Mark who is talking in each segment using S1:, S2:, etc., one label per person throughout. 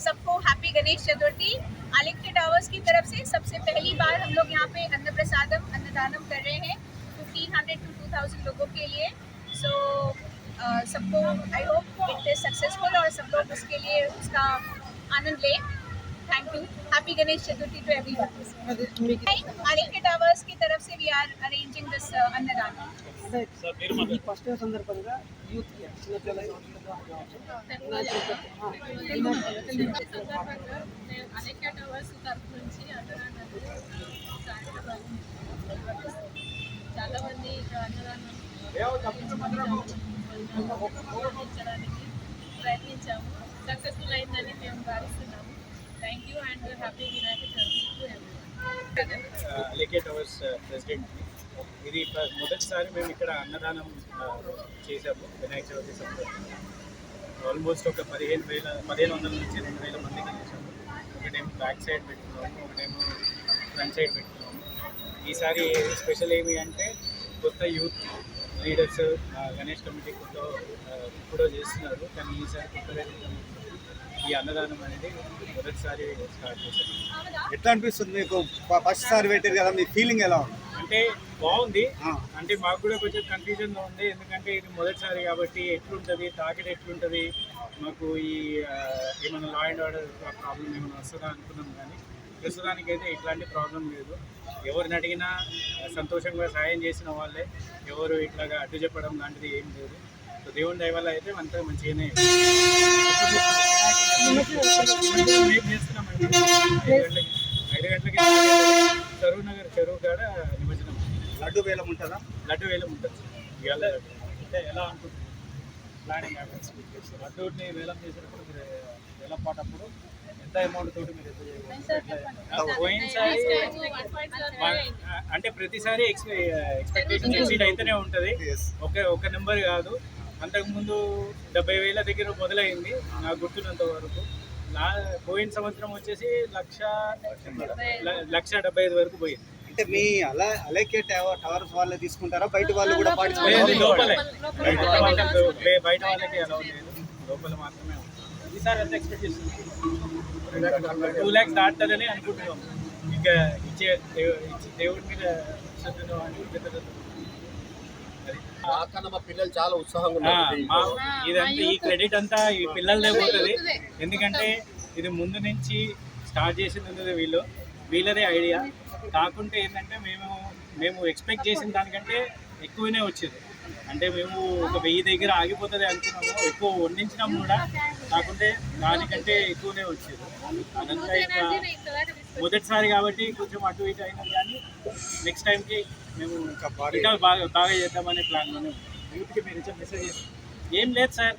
S1: सबको हैप्पी गणेश चतुर्थी। आलिंग टावर्स की तरफ़ से सबसे पहली बार हम लोग यहाँ पे अन्न प्रसादम अन्नदानम कर रहे हैं। 1500 टू 2000 लोगों के लिए। सो सबको I hope it is successful और सब लोग उसके लिए उसका आनंद लें। Thank you happy Ganesh Chaturthi to everyone आलिंग towers की तरफ से we are arranging this annadanam
S2: అంటే ఈ ఫస్ట్ డే సందర్భంగా యూత్ చిన్నపిల్లలకి
S3: ఈ సందర్భంగా నేను అనేక టవర్స్ తరఫు నుంచి అన్నదానాన్ని కార్యక్రమాన్ని నిర్వహిస్తాం. చాలా మంది అన్నదానం నిర్వహించడానికి ప్రయత్నించాము సక్సెస్ఫుల్ అయిందని మేము భావిస్తున్నాము థ్యాంక్ యూ అండ్
S4: ప్రెసిడెంట్ ఇది మొదటిసారి మేము ఇక్కడ అన్నదానం చేసాము వినాయక చవితి సందర్భంగా. ఆల్మోస్ట్ ఒక పదిహేను వేల పదిహేను వందల నుంచి రెండు వేల మందికి చేసాము ఒకటేమో బ్యాక్ సైడ్ పెట్టుకున్నాము ఒకటేమో ఫ్రంట్ సైడ్ పెట్టుకున్నాము. ఈసారి స్పెషల్ ఏమి అంటే కొత్త యూత్ లీడర్స్ గణేష్ కమిటీ కొత్త ఆ, చేస్తున్నారు. కానీ ఈసారి కొత్తగా ఈ అన్నదానం అనేది మొదటిసారి స్టార్ట్ చేశాము
S5: ఎట్లా అనిపిస్తుంది మీకు? ఫ- ఫస్ట్ సారి పెట్టారు కదా మీ ఫీలింగ్ ఎలా ఉంది?
S4: అంటే బాగుంది. అంటే మాకు కూడా కొంచెం కన్ఫ్యూజన్గా ఉంది. ఎందుకంటే ఇది మొదటిసారి కాబట్టి ఎట్లుంటుంది తాకిడి ఎట్లుంటుంది మాకు ఈ ఏమైనా లా అండ్ ఆర్డర్ ప్రాబ్లం ఏమైనా వస్తుందా అనుకున్నాం కానీ ప్రస్తుతానికి అయితే ఇట్లాంటి ప్రాబ్లం లేదు. ఎవరిని అడిగినా సంతోషంగా సాయం చేసిన వాళ్ళే. ఎవరు ఇట్లాగా అడ్డు చెప్పడం లాంటిది ఏం లేదు. సో దేవుని దయ వల్ల అయితే అంతా మంచిగానే ఐదు గంటలకి చెరువు నగర్ చెరువు కాడ నిమజ్జనం
S5: లడ్డు వేలం ఉంటుందా
S4: లడ్డు వేలం ఉంటుంది ఇవాళ అంటే ఎలా అనుకుంటున్నారు ప్లానింగ్ లడ్డూని వేలం చేసినప్పుడు మీరు వేలం పాటప్పుడు ఎంత అమౌంట్ తోటి మీరు? పోయినసారి అంటే ప్రతిసారి ఎక్స్పెక్టేషన్ ఎక్సీడ్ అయితేనే ఉంటుంది. ఒక ఒక నెంబర్ కాదు అంతకుముందు డెబ్బై వేల దగ్గర మొదలైంది నాకు గుర్తున్నంత వరకు. నా పోయిన సంవత్సరం వచ్చేసి లక్ష ల- లక్ష డెబ్బై ఐదు వరకు పోయింది.
S5: అంటే మీ అలా అలైకే టవర్ టవర్స్ వాళ్ళే తీసుకుంటారా? బయట వాళ్ళు కూడా
S4: లోపలే. బయట వాళ్ళకి అలా లేదు లోపల మాత్రమే. ఈసారి ఎంత ఎక్స్పెక్ట్ చేస్తుంది టూ ల్యాక్స్ దాటుతుందని అనుకుంటున్నాం. ఇంకా ఇచ్చే దేవుడి మీద శ్రద్ధతో అని పెద్దతో. అది.
S6: నాకన్నా మా పిల్లలు చాలా ఉత్సాహంగా.
S4: ఇదంతా ఈ క్రెడిట్ అంతా ఈ పిల్లలదే పోతుంది. ఎందుకంటే ఇది ముందు నుంచి స్టార్ట్ చేసింది ఉన్నది వీళ్ళు. వీళ్ళదే ఐడియా కాకుంటే ఏంటంటే మేము మేము ఎక్స్పెక్ట్ చేసిన దానికంటే ఎక్కువనే వచ్చేది. అంటే మేము ఒక వెయ్యి దగ్గర ఆగిపోతుంది అనుకున్నాము. ఎక్కువ వండించినాం కూడా. కాకుంటే దానికంటే ఎక్కువనే వచ్చేది. అదంతా ఇంకా మొదటిసారి కాబట్టి కొంచెం అటు ఇటు అయినది కానీ నెక్స్ట్ టైంకి మేము ఇంకా బాగా బాగా చేద్దామనే ప్లాన్లోనే. యూత్కి మీరు ఇచ్చే మెసేజ్ ఏం? లేదు సార్.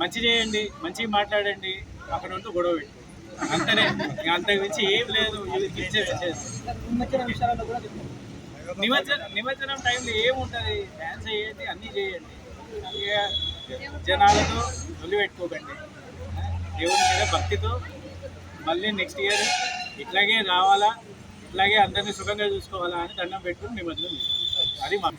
S4: మంచి చేయండి మంచిగా మాట్లాడండి అక్కడ ఉంటూ గొడవ పెట్టు. అంతనే అంతకు మించి ఏం లేదు ఇచ్చే మెసేజ్
S2: నిమజ్జన
S4: నిమజ్జనం టైంలో ఏముంటుంది? డ్యాన్స్ చేయండి అన్నీ చేయండి. జనాలతో వదిలిపెట్టుకోకండి దేవుని మీద భక్తితో మళ్ళీ నెక్స్ట్ ఇయర్ ఇట్లాగే రావాలా ఇట్లాగే అందరినీ సుఖంగా చూసుకోవాలా అని దండం పెట్టుకుని నిమజ్జనం అది మా